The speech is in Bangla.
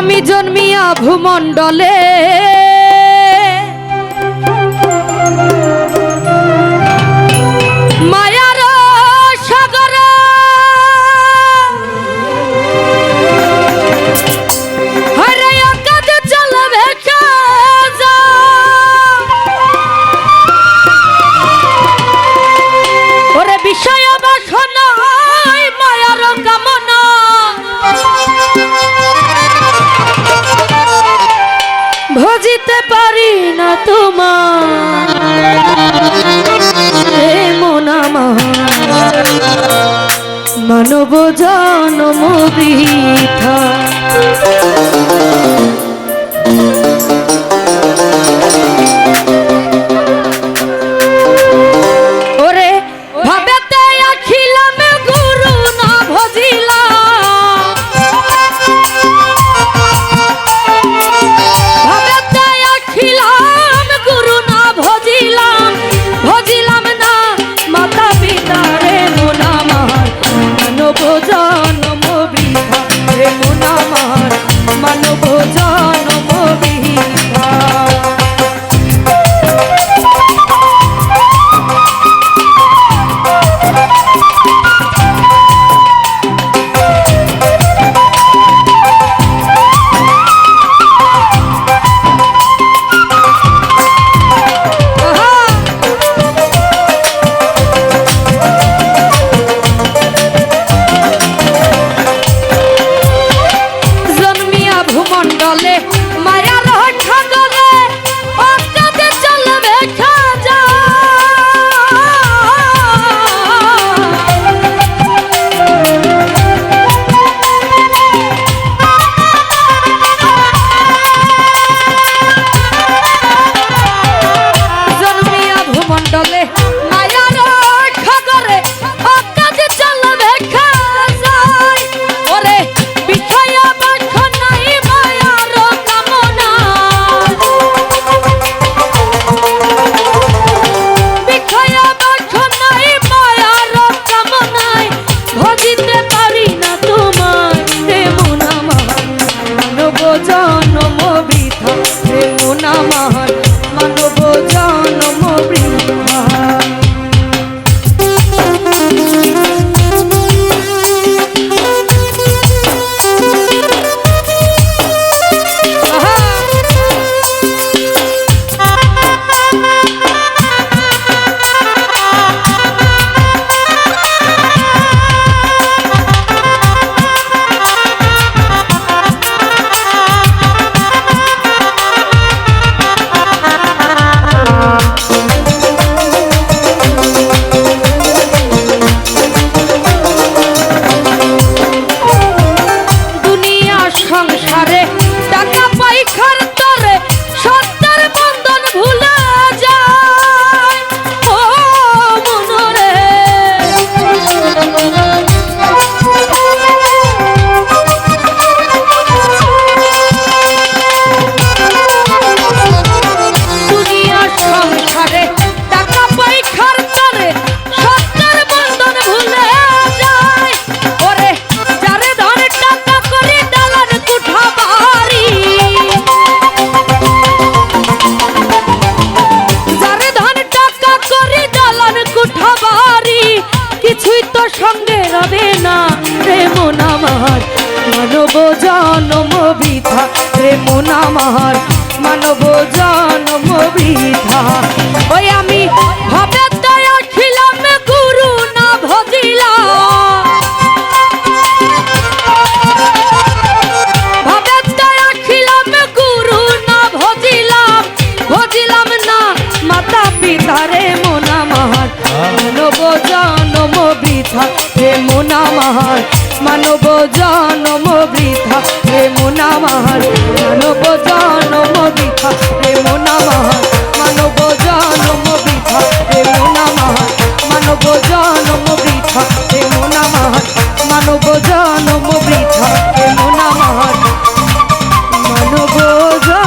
আমি জন্মিয়া ভূমণ্ডলে। ভজিতে পারি না তোমার। মনামা মানব জন্ম ভূমণ্ডলে মায়ার ঠাগলে অজ্ঞাতে চলবে খাজা মানব জনম বৃথা জনম বৃথা প্রেম নামার মানব জনম বৃথা ওই আমি ভাবে খিলাম গুরু না ভজিলাম ভাবে দয়া খিলাম গুরু না ভজিলাম ভজিলাম না মাতা পিতা রে মোনা মাহার মানব জনম বৃথা হে মোনা মাহার মানব জনম বৃথা। হে মোনা মাহার মানব জনম বৃথা। হে মোনা মাহার মানব জনম বৃথা। হে মোনা মাহার মানব জনম বৃথা। হে মোনা মাহার মানব জনম বৃথা। হে মোনা মানব জনম